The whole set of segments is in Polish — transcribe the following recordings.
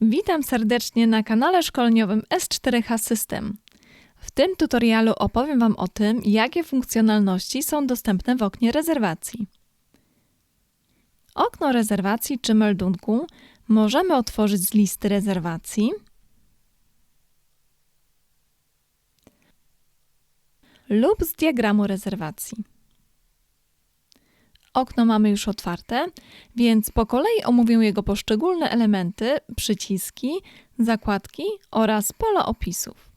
Witam serdecznie na kanale szkoleniowym S4H System. W tym tutorialu opowiem Wam o tym, jakie funkcjonalności są dostępne w oknie rezerwacji. Okno rezerwacji czy meldunku możemy otworzyć z listy rezerwacji lub z diagramu rezerwacji. Okno mamy już otwarte, więc po kolei omówię jego poszczególne elementy, przyciski, zakładki oraz pola opisów.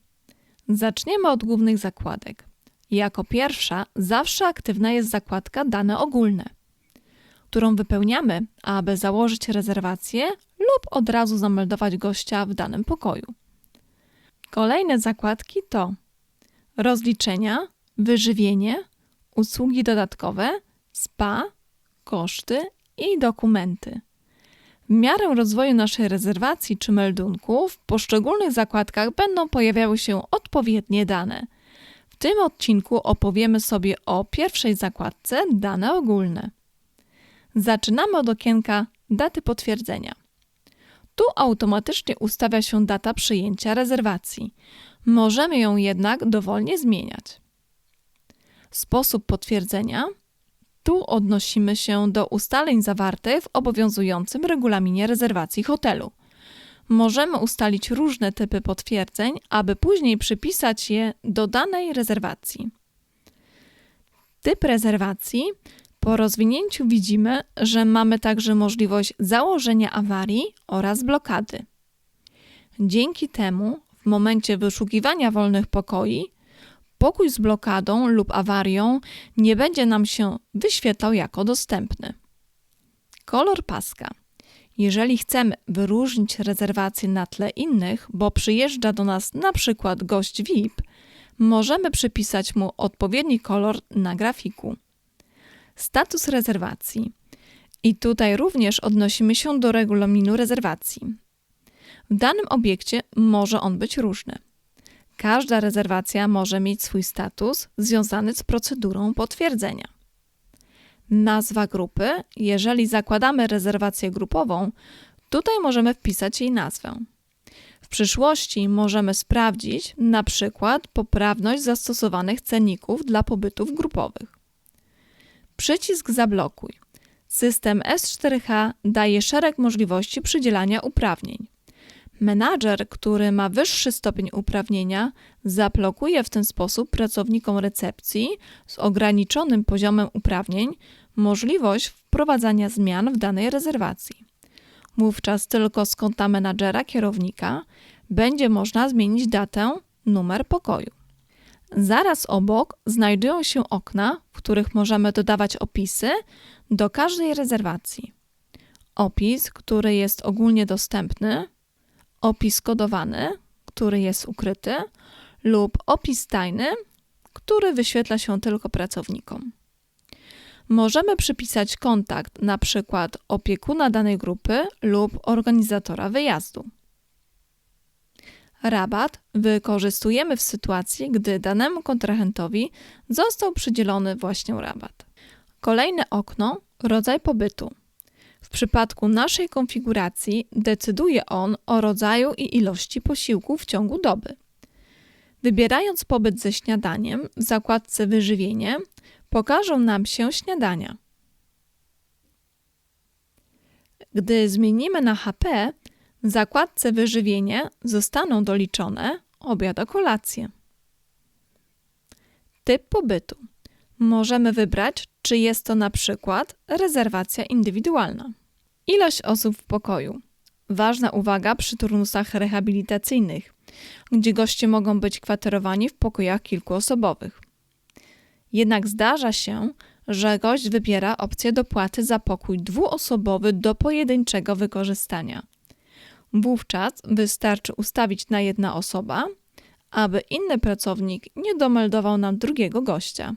Zaczniemy od głównych zakładek. Jako pierwsza zawsze aktywna jest zakładka Dane ogólne, którą wypełniamy, aby założyć rezerwację lub od razu zameldować gościa w danym pokoju. Kolejne zakładki to rozliczenia, wyżywienie, usługi dodatkowe – spa, koszty i dokumenty. W miarę rozwoju naszej rezerwacji czy meldunku w poszczególnych zakładkach będą pojawiały się odpowiednie dane. W tym odcinku opowiemy sobie o pierwszej zakładce dane ogólne. Zaczynamy od okienka daty potwierdzenia. Tu automatycznie ustawia się data przyjęcia rezerwacji. Możemy ją jednak dowolnie zmieniać. Sposób potwierdzenia – tu odnosimy się do ustaleń zawartych w obowiązującym regulaminie rezerwacji hotelu. Możemy ustalić różne typy potwierdzeń, aby później przypisać je do danej rezerwacji. Typ rezerwacji po rozwinięciu widzimy, że mamy także możliwość założenia awarii oraz blokady. Dzięki temu w momencie wyszukiwania wolnych pokoi pokój z blokadą lub awarią nie będzie nam się wyświetlał jako dostępny. Kolor paska. Jeżeli chcemy wyróżnić rezerwację na tle innych, bo przyjeżdża do nas na przykład gość VIP, możemy przypisać mu odpowiedni kolor na grafiku. Status rezerwacji. I tutaj również odnosimy się do regulaminu rezerwacji. W danym obiekcie może on być różny. Każda rezerwacja może mieć swój status związany z procedurą potwierdzenia. Nazwa grupy. Jeżeli zakładamy rezerwację grupową, tutaj możemy wpisać jej nazwę. W przyszłości możemy sprawdzić na przykład poprawność zastosowanych cenników dla pobytów grupowych. Przycisk Zablokuj. System S4H daje szereg możliwości przydzielania uprawnień. Menadżer, który ma wyższy stopień uprawnienia, zablokuje w ten sposób pracownikom recepcji z ograniczonym poziomem uprawnień możliwość wprowadzania zmian w danej rezerwacji. Wówczas tylko z konta menadżera kierownika będzie można zmienić datę, numer pokoju. Zaraz obok znajdują się okna, w których możemy dodawać opisy do każdej rezerwacji. Opis, który jest ogólnie dostępny, opis kodowany, który jest ukryty, lub opis tajny, który wyświetla się tylko pracownikom. Możemy przypisać kontakt, na przykład opiekuna danej grupy lub organizatora wyjazdu. Rabat wykorzystujemy w sytuacji, gdy danemu kontrahentowi został przydzielony właśnie rabat. Kolejne okno rodzaj pobytu. W przypadku naszej konfiguracji decyduje on o rodzaju i ilości posiłków w ciągu doby. Wybierając pobyt ze śniadaniem w zakładce Wyżywienie, pokażą nam się śniadania. Gdy zmienimy na HP, w zakładce Wyżywienie zostaną doliczone obiad o kolację. Typ pobytu. Możemy wybrać, czy jest to na przykład rezerwacja indywidualna. Ilość osób w pokoju. Ważna uwaga przy turnusach rehabilitacyjnych, gdzie goście mogą być kwaterowani w pokojach kilkuosobowych. Jednak zdarza się, że gość wybiera opcję dopłaty za pokój dwuosobowy do pojedynczego wykorzystania. Wówczas wystarczy ustawić na jedna osoba, aby inny pracownik nie domeldował nam drugiego gościa.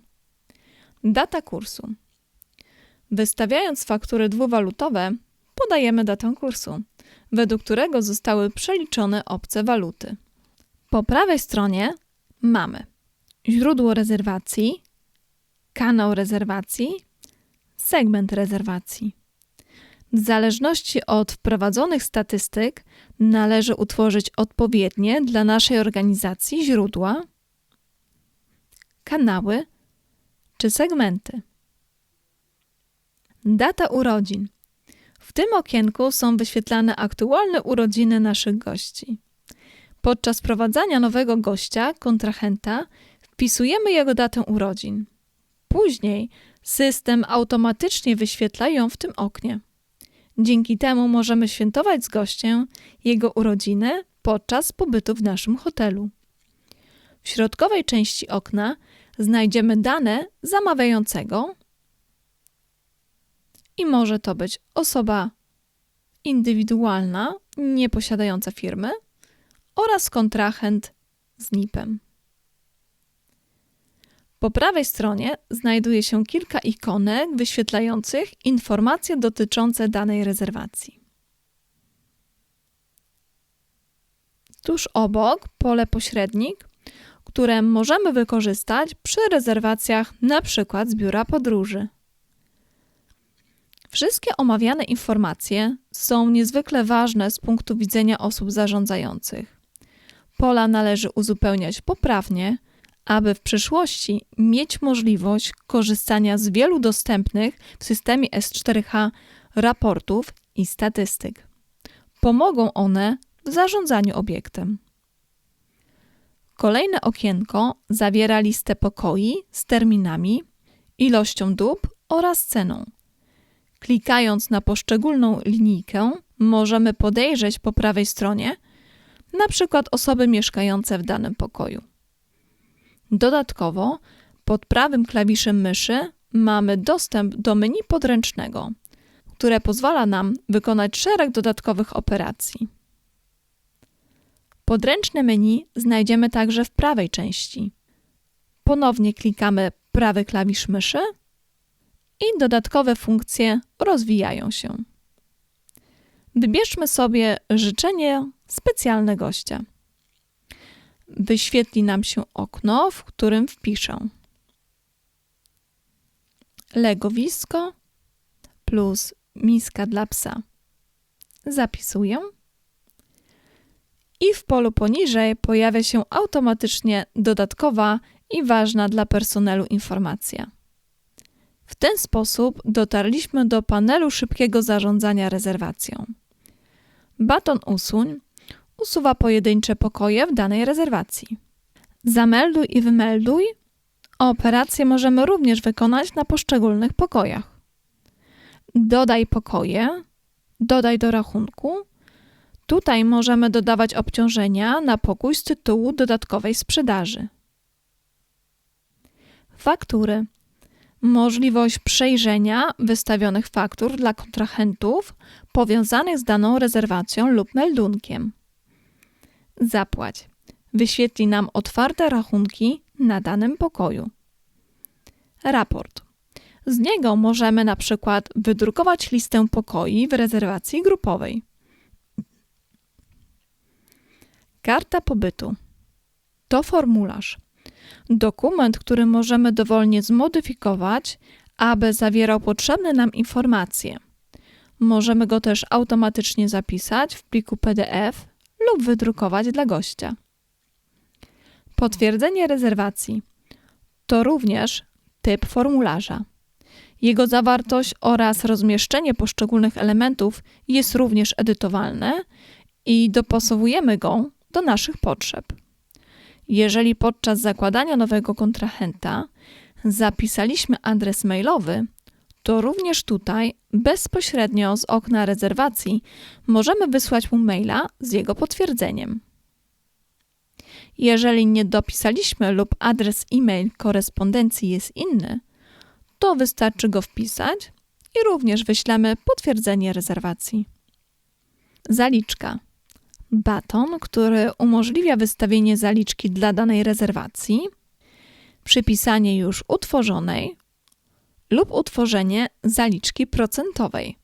Data kursu. Wystawiając faktury dwuwalutowe, podajemy datę kursu, według którego zostały przeliczone obce waluty. Po prawej stronie mamy źródło rezerwacji, kanał rezerwacji, segment rezerwacji. W zależności od wprowadzonych statystyk należy utworzyć odpowiednie dla naszej organizacji źródła, kanały czy segmenty. Data urodzin. W tym okienku są wyświetlane aktualne urodziny naszych gości. Podczas wprowadzania nowego gościa, kontrahenta, wpisujemy jego datę urodzin. Później system automatycznie wyświetla ją w tym oknie. Dzięki temu możemy świętować z gościem jego urodziny podczas pobytu w naszym hotelu. W środkowej części okna znajdziemy dane zamawiającego i może to być osoba indywidualna, nieposiadająca firmy oraz kontrahent z NIP-em. Po prawej stronie znajduje się kilka ikonek wyświetlających informacje dotyczące danej rezerwacji. Tuż obok pole pośrednik, które możemy wykorzystać przy rezerwacjach np. z biura podróży. Wszystkie omawiane informacje są niezwykle ważne z punktu widzenia osób zarządzających. Pola należy uzupełniać poprawnie, aby w przyszłości mieć możliwość korzystania z wielu dostępnych w systemie S4H raportów i statystyk. Pomogą one w zarządzaniu obiektem. Kolejne okienko zawiera listę pokoi z terminami, ilością dób oraz ceną. Klikając na poszczególną linijkę, możemy podejrzeć po prawej stronie na przykład osoby mieszkające w danym pokoju. Dodatkowo pod prawym klawiszem myszy mamy dostęp do menu podręcznego, które pozwala nam wykonać szereg dodatkowych operacji. Podręczne menu znajdziemy także w prawej części. Ponownie klikamy prawy klawisz myszy i dodatkowe funkcje rozwijają się. Wybierzmy sobie życzenie specjalne gościa wyświetli nam się okno, w którym wpiszę legowisko plus miska dla psa. Zapisuję. I w polu poniżej pojawia się automatycznie dodatkowa i ważna dla personelu informacja. W ten sposób dotarliśmy do panelu szybkiego zarządzania rezerwacją. Baton usuń usuwa pojedyncze pokoje w danej rezerwacji. Zamelduj i wymelduj. Operację możemy również wykonać na poszczególnych pokojach. Dodaj pokoje, dodaj do rachunku. Tutaj możemy dodawać obciążenia na pokój z tytułu dodatkowej sprzedaży. Faktury. Możliwość przejrzenia wystawionych faktur dla kontrahentów powiązanych z daną rezerwacją lub meldunkiem. Zapłać. Wyświetli nam otwarte rachunki na danym pokoju. Raport. Z niego możemy na przykład wydrukować listę pokoi w rezerwacji grupowej. Karta pobytu. To formularz. Dokument, który możemy dowolnie zmodyfikować, aby zawierał potrzebne nam informacje. Możemy go też automatycznie zapisać w pliku PDF lub wydrukować dla gościa. Potwierdzenie rezerwacji to również typ formularza. Jego zawartość oraz rozmieszczenie poszczególnych elementów jest również edytowalne i dopasowujemy go do naszych potrzeb. Jeżeli podczas zakładania nowego kontrahenta zapisaliśmy adres mailowy, to również tutaj bezpośrednio z okna rezerwacji możemy wysłać mu maila z jego potwierdzeniem. Jeżeli nie dopisaliśmy lub adres e-mail korespondencji jest inny, to wystarczy go wpisać i również wyślemy potwierdzenie rezerwacji. Zaliczka. Baton, który umożliwia wystawienie zaliczki dla danej rezerwacji, przypisanie już utworzonej lub utworzenie zaliczki procentowej.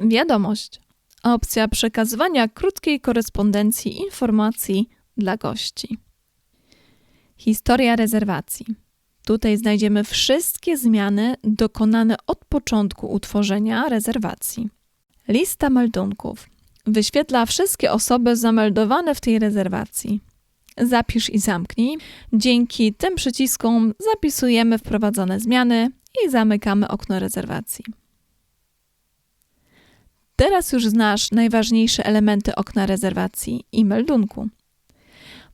Wiadomość. Opcja przekazywania krótkiej korespondencji informacji dla gości. Historia rezerwacji. Tutaj znajdziemy wszystkie zmiany dokonane od początku utworzenia rezerwacji. Lista meldunków wyświetla wszystkie osoby zameldowane w tej rezerwacji. Zapisz i zamknij. Dzięki tym przyciskom zapisujemy wprowadzone zmiany i zamykamy okno rezerwacji. Teraz już znasz najważniejsze elementy okna rezerwacji i meldunku.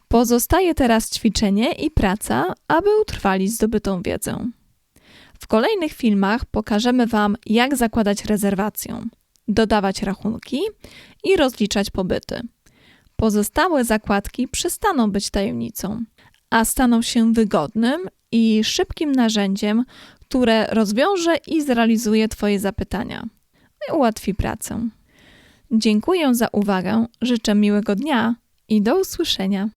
Pozostaje teraz ćwiczenie i praca, aby utrwalić zdobytą wiedzę. W kolejnych filmach pokażemy Wam, jak zakładać rezerwację, dodawać rachunki i rozliczać pobyty. Pozostałe zakładki przestaną być tajemnicą, a staną się wygodnym i szybkim narzędziem, które rozwiąże i zrealizuje Twoje zapytania i ułatwi pracę. Dziękuję za uwagę, życzę miłego dnia i do usłyszenia.